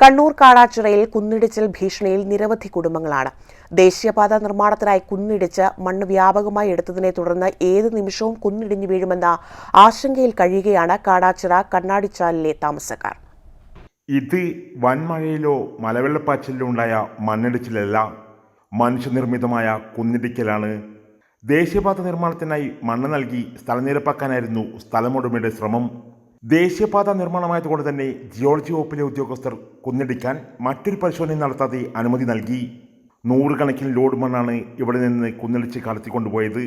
കണ്ണൂർ കാടാച്ചിറയിൽ കുന്നിടിച്ചിൽ ഭീഷണിയിൽ നിരവധി കുടുംബങ്ങളാണ്. ദേശീയപാത നിർമ്മാണത്തിനായി കുന്നിടിച്ച് മണ്ണ് വ്യാപകമായി എടുത്തതിനെ തുടർന്ന് ഏത് നിമിഷവും കുന്നിടിഞ്ഞു വീഴുമെന്ന ആശങ്കയിൽ കഴിയുകയാണ് കാടാച്ചിറ കണ്ണാടിച്ചാലിലെ താമസക്കാർ. ഇത് വൻമഴയിലോ മലവെള്ളപ്പാച്ചിലോ ഉണ്ടായ മണ്ണിടിച്ചിലല്ല മനുഷ്യനിർമ്മിതമായ കുന്നിടിക്കലാണ്. ദേശീയപാത നിർമ്മാണത്തിനായി മണ്ണ് നൽകി സ്ഥലനിരപ്പാക്കാനായിരുന്നു സ്ഥലമുടമയുടെ ശ്രമം. ദേശീയപാത നിർമ്മാണമായതുകൊണ്ട് തന്നെ ജിയോളജി വകുപ്പിലെ ഉദ്യോഗസ്ഥർ കുന്നിടിക്കാൻ മറ്റൊരു പരിശോധന നടത്താതെ അനുമതി നൽകി. നൂറുകണക്കിന് ലോഡ് മണ്ണാണ് ഇവിടെ നിന്ന് കുന്നിടിച്ച് കടത്തിക്കൊണ്ടുപോയത്.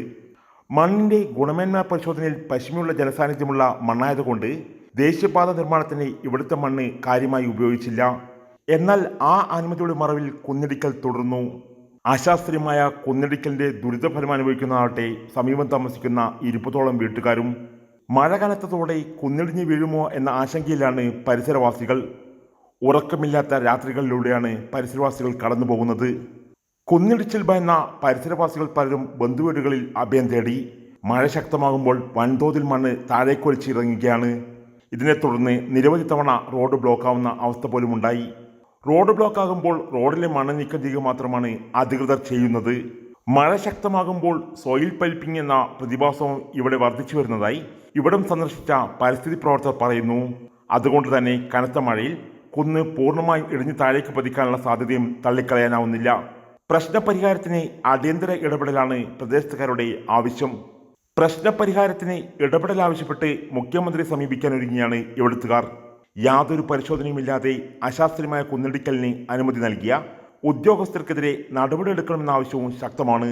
മണ്ണിന്റെ ഗുണമേന്മ പരിശോധനയിൽ പശ്ചിമയുള്ള ജനസാന്നിധ്യമുള്ള മണ്ണായതുകൊണ്ട് ദേശീയപാത നിർമ്മാണത്തിന് ഇവിടുത്തെ മണ്ണ് കാര്യമായി ഉപയോഗിച്ചില്ല. എന്നാൽ ആ അനുമതിയുടെ മറവിൽ കുന്നിടിക്കൽ തുടർന്നു. അശാസ്ത്രീയമായ കുന്നിടിക്കലിന്റെ ദുരിതഫലം അനുഭവിക്കുന്നതാവട്ടെ സമീപം താമസിക്കുന്ന ഇരുപതോളം വീട്ടുകാരും മഴ കനത്തതോടെ കുന്നിടിഞ്ഞ് വീഴുമോ എന്ന ആശങ്കയിലാണ് പരിസരവാസികൾ. ഉറക്കമില്ലാത്ത രാത്രികളിലൂടെയാണ് പരിസരവാസികൾ കടന്നു പോകുന്നത് കുന്നിടിച്ചിൽ ഭയന്ന പരിസരവാസികൾ പലരും ബന്ധുവീടുകളിൽ അഭയം തേടി. മഴ ശക്തമാകുമ്പോൾ വൻതോതിൽ മണ്ണ് താഴേക്കൊലിച്ചിറങ്ങുകയാണ്. ഇതിനെ തുടർന്ന് നിരവധി തവണ റോഡ് ബ്ലോക്കാവുന്ന അവസ്ഥ പോലും ഉണ്ടായി റോഡ് ബ്ലോക്ക് ആകുമ്പോൾ റോഡിലെ മണ്ണ് നീക്കം ചെയ്യുക മാത്രമാണ് അധികൃതർ ചെയ്യുന്നത്. മഴ ശക്തമാകുമ്പോൾ സോയിൽ പൈപ്പിംഗ് എന്ന പ്രതിഭാസവും ഇവിടെ വർദ്ധിച്ചു വരുന്നതായി ഇവിടം സന്ദർശിച്ച പരിസ്ഥിതി പ്രവർത്തകർ പറയുന്നു. അതുകൊണ്ട് തന്നെ കനത്ത മഴയിൽ കുന്ന് പൂർണമായും ഇടിഞ്ഞു താഴേക്ക് പതിക്കാനുള്ള സാധ്യതയും തള്ളിക്കളയാനാവുന്നില്ല. പ്രശ്നപരിഹാരത്തിന് അടിയന്തര ഇടപെടലാണ് പ്രദേശത്തുകാരുടെ ആവശ്യം. പ്രശ്നപരിഹാരത്തിന് ഇടപെടൽ ആവശ്യപ്പെട്ട് മുഖ്യമന്ത്രിയെ സമീപിക്കാൻ ഒരുങ്ങിയാണ് ഇവിടുത്തുകാർ. യാതൊരു പരിശോധനയുമില്ലാതെ അശാസ്ത്രീയമായ കുന്നിടിക്കലിന് അനുമതി നൽകിയ ഉദ്യോഗസ്ഥർക്കെതിരെ നടപടിയെടുക്കണമെന്ന ആവശ്യവും ശക്തമാണ്.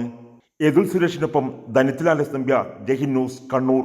യദുൽ സുരേഷിനൊപ്പം ധനത്തിലാലസ് നമ്പ്യ ജഹിൻ ന്യൂസ് കണ്ണൂർ.